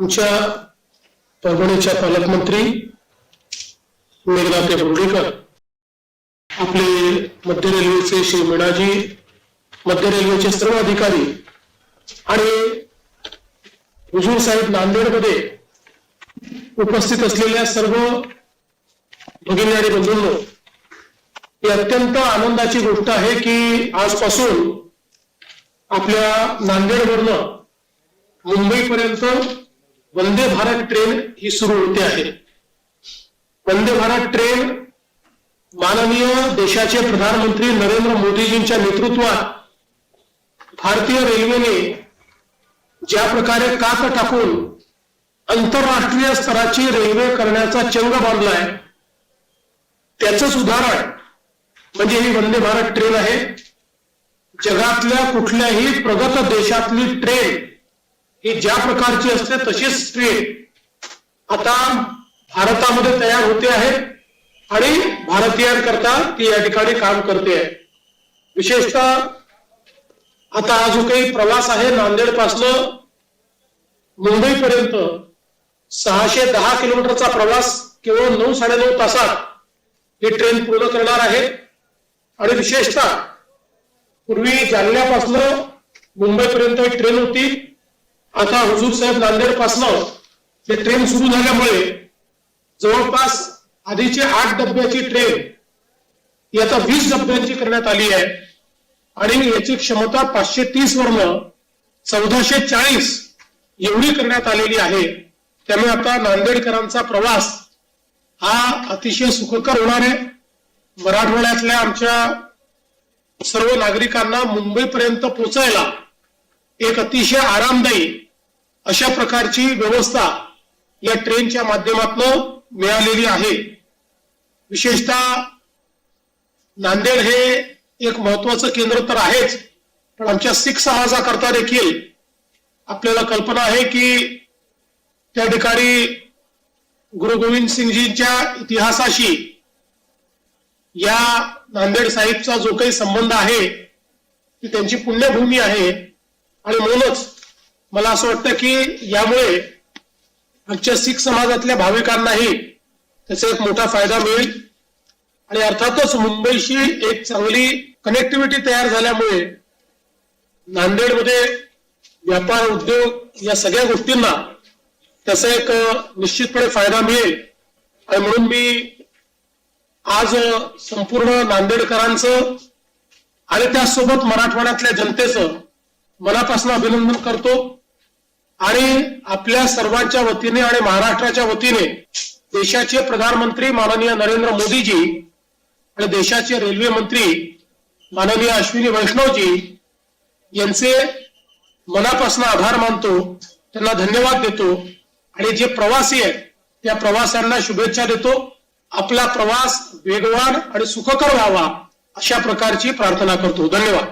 आमच्या परभणीच्या पालकमंत्री मेघनाथ बोर्डीकर आपले मध्य रेल्वेचे श्री मीणाजी मध्य रेल्वेचे सर्व अधिकारी आणि हुजूर साहेब नांदेडमध्ये उपस्थित असलेल्या सर्व भगिनी आणि बंधूंनो ही अत्यंत आनंदाची गोष्ट आहे की आजपासून आपल्या नांदेडवरनं मुंबईपर्यंत वंदे भारत ट्रेन ही सुरू होते आहे. वंदे भारत ट्रेन माननीय देशाचे प्रधानमंत्री नरेंद्र मोदीजींच्या नेतृत्वात भारतीय रेल्वेने ज्या प्रकारे कात टाकून आंतरराष्ट्रीय स्तराची रेल्वे करण्याचा चंग बांधलाय त्याचंच उदाहरण म्हणजे ही वंदे भारत ट्रेन आहे. जगातल्या कुठल्याही प्रगत देशातली ट्रेन ही ज्या प्रकारची असते तशीच ट्रेन आता भारतामध्ये तयार होते आहे आणि भारतीयांकरता ती या ठिकाणी काम करते आहे. विशेषतः आता हा जो काही प्रवास आहे नांदेड पासनं मुंबईपर्यंत सहाशे दहा किलोमीटरचा प्रवास केवळ नऊ साडेनऊ तासात ही ट्रेन पूर्ण करणार आहे. आणि विशेषतः पूर्वी जालन्यापासनं मुंबईपर्यंत ही ट्रेन होती. आता हुजूर साहेब नांदेड पासनं ते ट्रेन सुरू झाल्यामुळे जवळपास आधीची आठ डब्याची ट्रेन ही आता वीस डब्यांची करण्यात आली आहे. आणि याची क्षमता पाचशे तीस वरनं चौदाशे चाळीस एवढी करण्यात आलेली आहे. त्यामुळे आता नांदेडकरांचा प्रवास हा अतिशय सुखकर होणार आहे. मराठवाड्यातल्या आमच्या सर्व नागरिकांना मुंबईपर्यंत पोहोचायला एक अतिशय आरामदायी अशा प्रकारची व्यवस्था या ट्रेनच्या माध्यमातून मिळालेली आहे. विशेषतः नांदेड हे एक महत्वाचं केंद्र तर आहेच पण आमच्या सिख समाजाकरता देखील आपल्याला कल्पना आहे की त्या ठिकाणी गुरु गोविंद सिंगजींच्या इतिहासाशी या नांदेड साहिबचा जो काही संबंध आहे ती त्यांची पुण्यभूमी आहे आणि म्हणूनच मला असं वाटतं की यामुळे आमच्या शीख समाजातल्या भाविकांनाही त्याचा एक मोठा फायदा मिळेल. आणि अर्थातच मुंबईशी एक चांगली कनेक्टिव्हिटी तयार झाल्यामुळे नांदेडमध्ये व्यापार उद्योग या सगळ्या गोष्टींना त्याचा एक निश्चितपणे फायदा मिळेल. आणि म्हणून मी आज संपूर्ण नांदेडकरांचं आणि त्यासोबत मराठवाड्यातल्या जनतेचं मनापासून अभिनंदन करतो. आणि आपल्या सर्वांच्या वतीने आणि महाराष्ट्राच्या वतीने देशाचे प्रधानमंत्री माननीय नरेंद्र मोदीजी आणि देशाचे रेल्वे मंत्री माननीय अश्विनी वैष्णवजी यांचे मनापासून आभार मानतो त्यांना धन्यवाद देतो आणि जे प्रवासी आहेत त्या प्रवाशांना शुभेच्छा देतो. आपला प्रवास वेगवान आणि सुखकर व्हावा अशा प्रकारची प्रार्थना करतो. धन्यवाद.